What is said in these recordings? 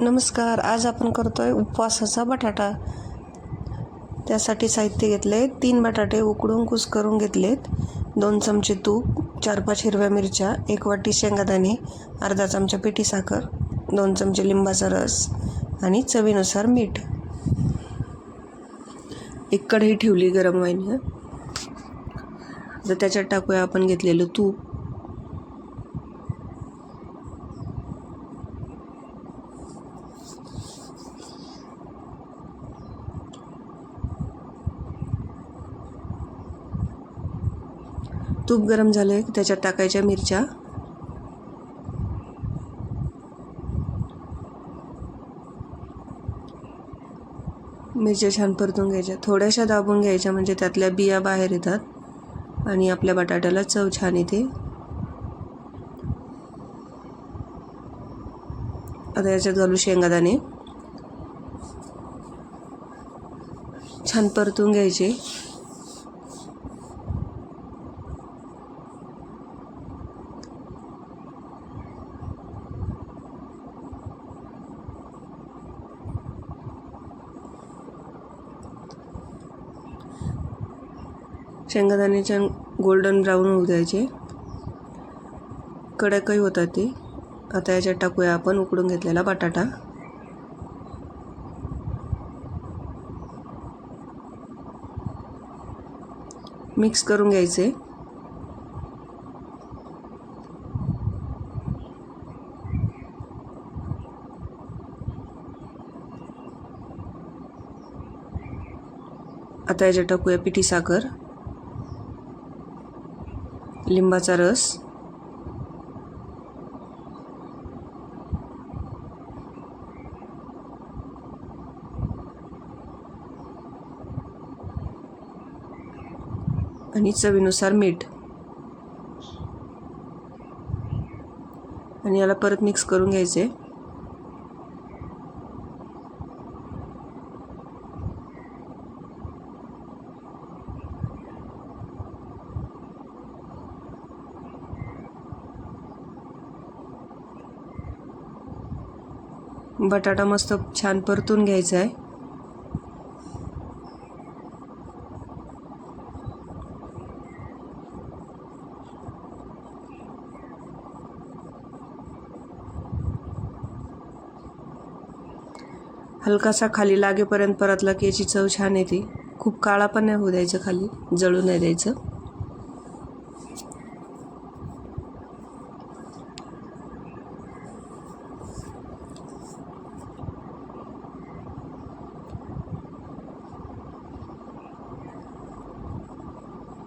नमस्कार आज आपण करतोय उपवासाचा बटाटा. त्यासाठी साहित्य घेतले तीन बटाटे उकडून कुस करून घेतलेत. दोन चमचे तूप चार पाच हिरव्या मिरच्या एक वाटी शेंगादाणे अर्धा चमचा पिठी साखर दोन चमचे लिंबाचा रस आणि चवीनुसार मीठ. एक कढई ठेवली गरम व्हायला. तर त्याच्यात टाकूया आपण घेतलेलं तूप. तूप गरम झालं आहे त्याच्यात टाकायच्या मिरच्या. मिरच्या छान परतून घ्यायच्या. थोड्याशा दाबून घ्यायच्या म्हणजे त्यातल्या बिया बाहेर येतात. आणि आपल्या बटाट्याला चव छान येते. आता याच्यात घालू शेंगादाणे छान परतून घ्यायचे. शेंगदाणे छान गोल्डन ब्राऊन होऊ द्यायचे. कडकही होतात ते. आता याच्यात टाकूया आपण उकडून घेतलेला बटाटा. मिक्स करून घ्यायचे. आता याच्यात टाकूया पिठी साखर. लिंबाचा रस. आणि चवीनुसार मीठ. आणि याला परत मिक्स करून घ्यायचे. बटाटा मस्त छान परतून घ्यायचा आहे हलकासा खाली लागेपर्यंत परतला की याची चव छान येते. खूप काळा पण नाही होऊ द्यायचं खाली जळू नाही द्यायचं.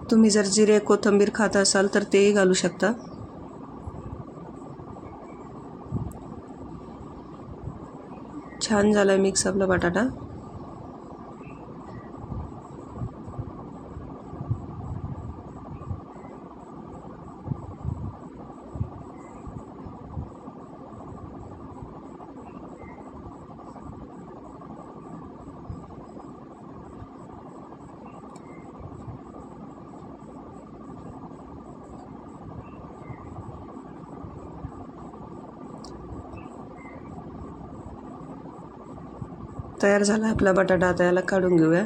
तुम्ही जर जिरे कोथिंबीर खात असाल तर तेही घालू शकता. छान झाला मिक्स आपला बटाटा. तयार झाला आपला बटाटा आता याला काढून घेऊया.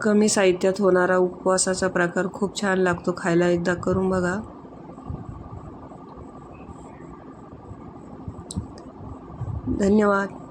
कमी साहित्यात होणारा उपवासाचा प्रकार खूप छान लागतो खायला. एकदा करून बघा. धन्यवाद.